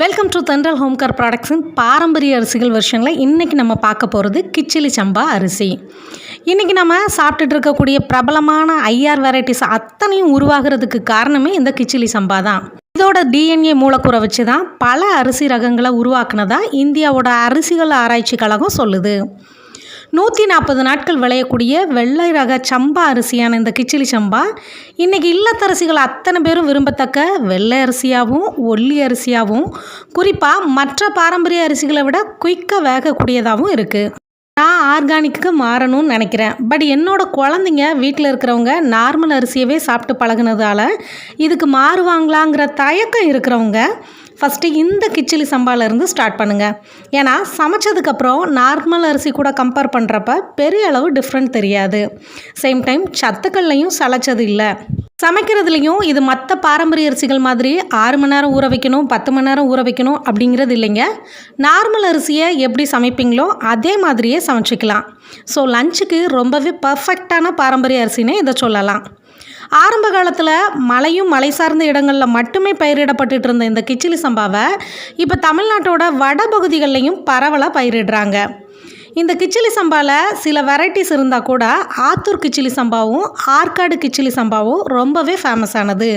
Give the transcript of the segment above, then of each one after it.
Welcome to தென்றல் ஹோம்கார் ப்ராடக்ட்ஸின் பாரம்பரிய அரிசிகள் வெர்ஷனில் இன்றைக்கி நம்ம பார்க்க போகிறது கிச்சிலி சம்பா அரிசி. இன்றைக்கி நம்ம சாப்பிட்டுட்டு இருக்கக்கூடிய பிரபலமான ஐஆர் வெரைட்டிஸ் அத்தனையும் உருவாகிறதுக்கு காரணமே இந்த கிச்சிலி சம்பா தான். இதோட டிஎன்ஏ மூலக்கூறை வச்சு தான் பல அரிசி ரகங்களை உருவாக்குனதா இந்தியாவோட அரிசிகள் ஆராய்ச்சி கழகம் சொல்லுது. நூற்றி நாற்பது நாட்கள் விளையக்கூடிய வெள்ளை ரக சம்பா அரிசியான இந்த கிச்சிலி சம்பா இன்றைக்கி இல்லத்தரசிகள் அத்தனை பேரும் விரும்பத்தக்க வெள்ளை அரிசியாகவும் ஒல்லி அரிசியாகவும் குறிப்பாக மற்ற பாரம்பரிய அரிசிகளை விட குயிக்காக வேகக்கூடியதாகவும் இருக்குது நான் ஆர்கானிக்கு மாறணும்னு நினைக்கிறேன். பட் என்னோடய குழந்தைங்க வீட்டில் இருக்கிறவங்க நார்மல் அரிசியவே சாப்பிட்டு பழகுனதால இதுக்கு மாறுவாங்களாங்கிற தயக்கம் இருக்கிறவங்க ஃபஸ்ட்டு இந்த கிச்சிலி சம்பாலேருந்து ஸ்டார்ட் பண்ணுங்கள் ஏன்னா சமைச்சதுக்கப்புறம் நார்மல் அரிசி கூட கம்பேர் பண்ணுறப்ப பெரிய அளவு டிஃப்ரெண்ட் தெரியாது. சேம் டைம் சத்துக்கள்லையும் சளைச்சது இல்லை. சமைக்கிறதுலையும் இது மற்ற பாரம்பரிய அரிசிகள் மாதிரி ஆறு மணி நேரம் ஊற வைக்கணும் பத்து மணி நேரம் ஊற வைக்கணும் அப்படிங்கிறது இல்லைங்க. நார்மல் அரிசியை எப்படி சமைப்பீங்களோ அதே மாதிரியே சமைச்சிக்கலாம். ஸோ லஞ்சுக்கு ரொம்பவே பர்ஃபெக்டான பாரம்பரிய அரிசினே இதை சொல்லலாம். ஆரம்ப காலத்தில் மலையும் மலை சார்ந்த இடங்களில் மட்டுமே பயிரிடப்பட்டுட்டு இருந்த இந்த கிச்சிலி சம்பாவை இப்போ தமிழ்நாட்டோட வடபகுதிகள்லையும் பரவலாக பயிரிடுறாங்க. இந்த கிச்சிலி சம்பாவில் சில வெரைட்டிஸ் இருந்தால் கூட ஆத்தூர் கிச்சிலி சம்பாவும் ஆற்காடு கிச்சிலி சம்பாவும் ரொம்பவே ஃபேமஸானது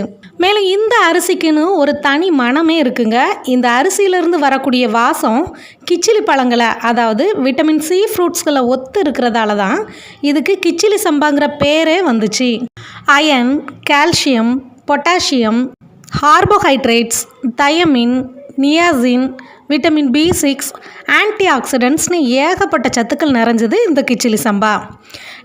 மேலும் இந்த அரிசிக்குன்னு ஒரு தனி மனமே இருக்குங்க. இந்த அரிசியிலேருந்து வரக்கூடிய வாசம் கிச்சிலி பழங்களை அதாவது விட்டமின் சி ஃப்ரூட்ஸ்களை ஒத்து இருக்கிறதால தான் இதுக்கு கிச்சிலி சம்பாங்கிற பேரே வந்துச்சு. Iron calcium potassium carbohydrates thiamine niacin vitamin B six anti ஆக்சிடென்ட்ஸ்னு ஏகப்பட்ட சத்துக்கள் நிறைஞ்சது இந்த கிச்சிலி சம்பா.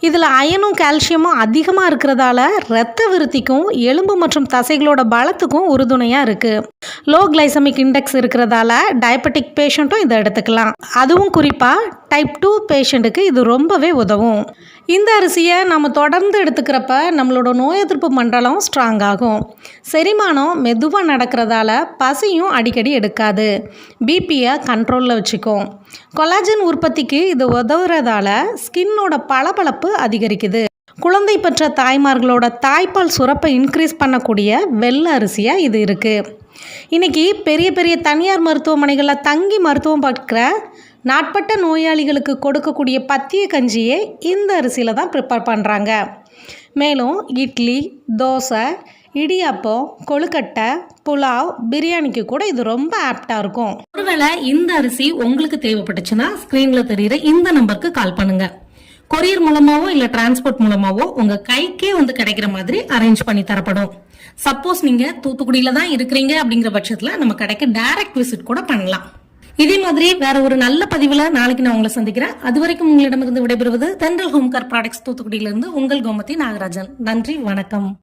இதில் அயனும் கால்சியமும் அதிகமாக இருக்கிறதால இரத்த விருத்திக்கும் எலும்பு மற்றும் தசைகளோட பலத்துக்கும் உறுதுணையாக இருக்குது லோ கிளைசமிக் இண்டெக்ஸ் இருக்கிறதால டயபெட்டிக் பேஷண்ட்டும் இதை எடுத்துக்கலாம். அதுவும் குறிப்பாக டைப் டூ பேஷண்ட்டுக்கு இது ரொம்பவே உதவும். இந்த அரிசியை நம்ம தொடர்ந்து எடுத்துக்கிறப்ப நம்மளோட நோய் எதிர்ப்பு மண்டலம் ஸ்ட்ராங் ஆகும். செரிமானம் மெதுவாக நடக்கிறதால பசியும் அடிக்கடி எடுக்காது. பிபியை கண்ட்ரோலில் வச்சுக்கும். கொலாஜன் உற்பத்திக்கு இது உதவுறதால ஸ்கின்னோட பளபளப்பு அதிகரிக்குது. குழந்தை பெற்ற தாய்மார்களோட தாய்ப்பால் சுரப்பை இன்க்ரீஸ் பண்ணக்கூடிய வெள்ளை அரிசியாக இது இருக்குது இன்றைக்கி பெரிய பெரிய தனியார் மருத்துவமனைகளில் தங்கி மருத்துவம் பார்க்குற நாட்பட்ட நோயாளிகளுக்கு கொடுக்கக்கூடிய பத்திய கஞ்சியே இந்த அரிசியில் தான் ப்ரிப்பேர் பண்ணுறாங்க மேலும் இட்லி தோசை இடியாப்பம் கொழுக்கட்டை புலாவ் பிரியாணிக்கு கூட இது ரொம்ப ஆப்டாக இருக்கும். ஒருவேளை இந்த அரிசி உங்களுக்கு தேவைப்பட்டுச்சுன்னா ஸ்க்ரீனில் தெரிகிற இந்த நம்பருக்கு கால் பண்ணுங்கள் கொரியர் மூலமாவோ இல்ல டிரான்ஸ்போர்ட் மூலமாவோ உங்க கைக்கே வந்து கிடைக்கிற மாதிரி அரேஞ்ச் பண்ணி தரப்படும். சப்போஸ் நீங்க தூத்துக்குடியில தான் இருக்கிறீங்க அப்படிங்கிற பட்சத்துல நம்ம கடைக்கு டைரக்ட் விசிட் கூட பண்ணலாம். இதே மாதிரி வேற ஒரு நல்ல பதிவுல நாளைக்கு நான் உங்களை சந்திக்கிறேன். அது வரைக்கும் உங்களிடமிருந்து விடைபெறுவது தென்றல் ஹோம்கார் ப்ராடக்ட்ஸ் தூத்துக்குடியிலிருந்து உங்கள் கோமதி நாகராஜன். நன்றி வணக்கம்.